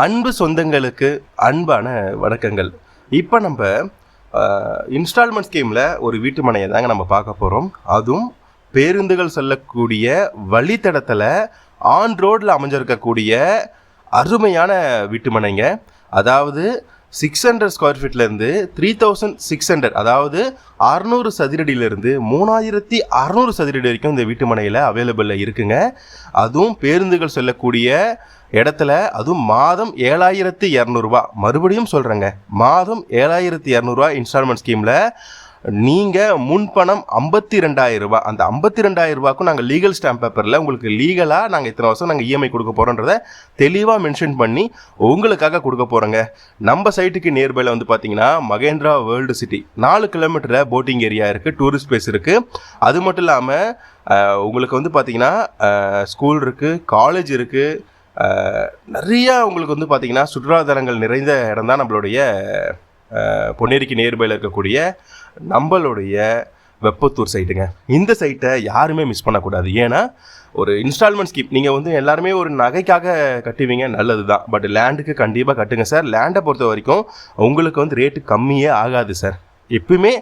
அன்பு சொந்தங்களுக்கு அன்பான வணக்கங்கள். இப்போ நம்ம இன்ஸ்டால்மெண்ட் ஸ்கீமில் ஒரு வீட்டு மனையை தாங்க நம்ம பார்க்க போகிறோம் அதுவும் பேருந்துகள் செல்லக்கூடிய வழித்தடத்தில் ஆன் ரோடில் அமைஞ்சிருக்கக்கூடிய அருமையான வீட்டுமனைங்க அதாவது சிக்ஸ் ஹண்ட்ரட் ஸ்கொயர் ஃபீட்லேருந்து த்ரீ தௌசண்ட் சிக்ஸ் ஹண்ட்ரட் அதாவது அறநூறு சதுரடியிலேருந்து மூணாயிரத்தி அறநூறு சதுரடி வரைக்கும் இந்த வீட்டு மனையில் அவைலபிளில் இருக்குங்க. அதுவும் பேருந்துகள் செல்லக்கூடிய இடத்துல அதுவும் மாதம் ஏழாயிரத்தி இரநூறுபா மறுபடியும் சொல்கிறேங்க மாதம் ஏழாயிரத்தி இரநூறுவா இன்ஸ்டால்மெண்ட் ஸ்கீமில் நீங்கள் முன்பணம் ஐம்பத்தி ரெண்டாயிரம் ரூபாய் அந்த ஐம்பத்தி ரெண்டாயிரம் ரூபாய்க்கும் நாங்கள் லீகல் ஸ்டாம்ப் பேப்பரில் உங்களுக்கு லீகலாக நாங்கள் இத்தனை வருஷம் நாங்கள் இஎம்ஐ கொடுக்க போகிறோன்றதை தெளிவாக மென்ஷன் பண்ணி உங்களுக்காக கொடுக்க போகிறோங்க நம்ம சைட்டுக்கு நியர்பையில் வந்து பார்த்தீங்கன்னா மகேந்திரா வேர்ல்டு சிட்டி நாலு கிலோமீட்டரில் போட்டிங் ஏரியா இருக்குது டூரிஸ்ட் பிளேஸ் இருக்குது அது மட்டும் இல்லாமல் உங்களுக்கு வந்து பார்த்தீங்கன்னா ஸ்கூல் இருக்குது காலேஜ் இருக்குது நிறையா உங்களுக்கு வந்து பார்த்தீங்கன்னா சுற்றுலாத்தலங்கள் நிறைந்த இடம் தான் நம்மளுடைய பொன்னேரிக்கு நியர்பையில் இருக்கக்கூடிய நம்மளுடைய வெப்பத்தூர் சைட்டுங்க இந்த சைட்டை யாருமே மிஸ் பண்ணக்கூடாது. ஏன்னா ஒரு இன்ஸ்டால்மெண்ட் ஸ்கீம் நீங்கள் வந்து எல்லாருமே ஒரு நகைக்காக கட்டுவீங்க நல்லது தான் பட் லேண்டுக்கு கண்டிப்பாக கட்டுங்க சார் லேண்டை பொறுத்த வரைக்கும் உங்களுக்கு வந்து ரேட்டு கம்மியே ஆகாது சார் எப்பயுமே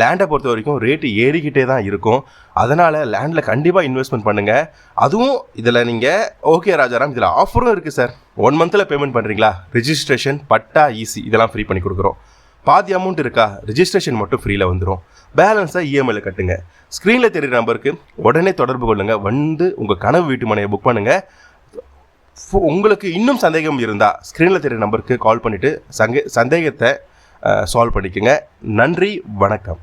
லேண்டை பொறுத்த வரைக்கும் ரேட்டு ஏறிக்கிட்டே தான் இருக்கும். அதனால் லேண்டில் கண்டிப்பாக இன்வெஸ்ட்மெண்ட் பண்ணுங்கள் அதுவும் இதில் நீங்கள் ஓகே ராஜாராம் இதில் ஆஃபரும் இருக்குது சார் ஒன் மந்தில் பேமெண்ட் பண்ணுறீங்களா ரிஜிஸ்ட்ரேஷன் பட்டா ஈஸி இதெல்லாம் ஃப்ரீ பண்ணி கொடுக்குறோம். பாதி அமௌண்ட் இருக்கா? ரிஜிஸ்ட்ரேஷன் மட்டும் ஃப்ரீயில் வந்துடும் பேலன்ஸாக இஎம்ஐயில் கட்டுங்க. ஸ்க்ரீனில் தெரிகிற நம்பருக்கு உடனே தொடர்பு கொள்ளுங்கள் வந்து உங்கள் கனவு வீட்டு மனையை புக் பண்ணுங்கள் உங்களுக்கு இன்னும் சந்தேகம் இருந்தால் ஸ்க்ரீனில் தெரிகிற நம்பருக்கு கால் பண்ணிவிட்டு சங்க சந்தேகத்தை சால்வ் பண்ணிக்கோங்க. நன்றி வணக்கம்.